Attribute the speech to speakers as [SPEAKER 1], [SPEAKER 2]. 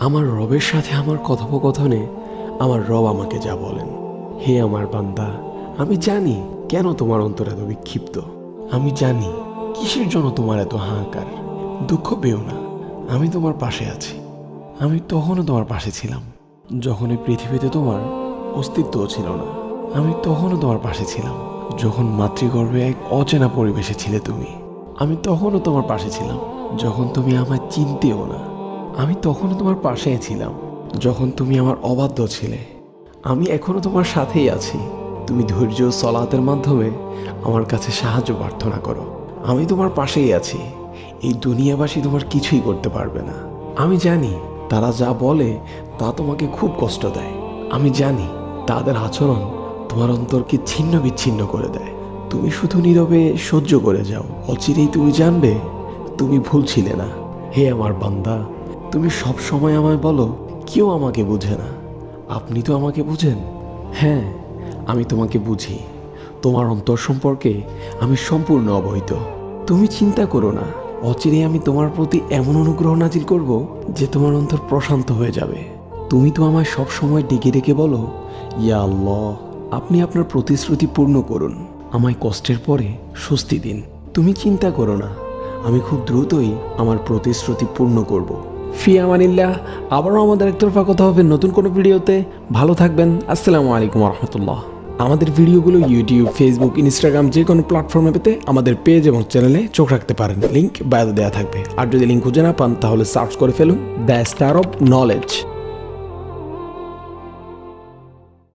[SPEAKER 1] আমার রবের সাথে আমার কথোপকথনে আমার রব আমাকে যা বলেন। হে আমার বান্দা, আমি জানি কেন তোমার অন্তর এত বিক্ষিপ্ত। আমি জানি কিসের জন্য তোমার এত হাহাকার। দুঃখ পেও না, আমি তোমার পাশে আছি। আমি তখনও তোমার পাশে ছিলাম যখন এই পৃথিবীতে তোমার অস্তিত্বও ছিল না। আমি তখনও তোমার পাশে ছিলাম, যখন মাতৃগর্ভে এক অচেনা পরিবেশে ছিলে তুমি। আমি তখনও তোমার পাশে ছিলাম, যখন তুমি আমায় চিনতেও না। আমি তখনও তোমার পাশেই ছিলাম। যখন তুমি আমার অবাধ্য ছিলে। আমি এখনও তোমার সাথেই আছি। তুমি ধৈর্য সলাতের মাধ্যমে আমার কাছে সাহায্য প্রার্থনা করো। আমি তোমার পাশেই আছি। এই দুনিয়াবাসী তোমার কিছুই করতে পারবে না। আমি জানি তারা যা বলে তা তোমাকে খুব কষ্ট দেয়। আমি জানি তাদের আচরণ তোমার অন্তরকে ছিন্ন বিচ্ছিন্ন করে দেয়। তুমি শুধু নীরবে সহ্য করে যাও। অচিরেই তুমি জানবে তুমি ভুল ছিলে না। হে আমার বান্দা তুমি সব সময় আমায় বলো, কেউ আমাকে বুঝে না। আপনি তো আমাকে বুঝেন? হ্যাঁ আমি তোমাকে বুঝি। তোমার অন্তর সম্পর্কে আমি সম্পূর্ণ অবহিত। তুমি চিন্তা করো না অচিরে আমি তোমার প্রতি এমন অনুগ্রহ নাজিল করব যে তোমার অন্তর প্রশান্ত হয়ে যাবে। তুমি তো আমায় সব সময় ডেকে ডেকে বলো, ইয়া আল্লাহ, আপনি আপনার প্রতিশ্রুতি পূর্ণ করুন। আমায় কষ্টের পরে স্বস্তি দিন। তুমি চিন্তা করো না, আমি খুব দ্রুতই আমার প্রতিশ্রুতি পূর্ণ করব। ফি আমানিল্লাহ আবারও আমাদের একতরফা কথা হবে নতুন কোনো ভিডিওতে। ভালো থাকবেন, আসসালামু আলাইকুম রহমতুল্লাহ আমাদের ভিডিওগুলো ইউটিউব, ফেসবুক, ইনস্টাগ্রাম যে কোনো প্ল্যাটফর্মে পেতে আমাদের পেজ এবং চ্যানেলে চোখ রাখতে পারেন। লিঙ্ক বায়ো দেওয়া থাকবে। আর যদি লিঙ্ক খুঁজে না পান, তাহলে সার্চ করে ফেলুন দ্য স্টার অফ নলেজ।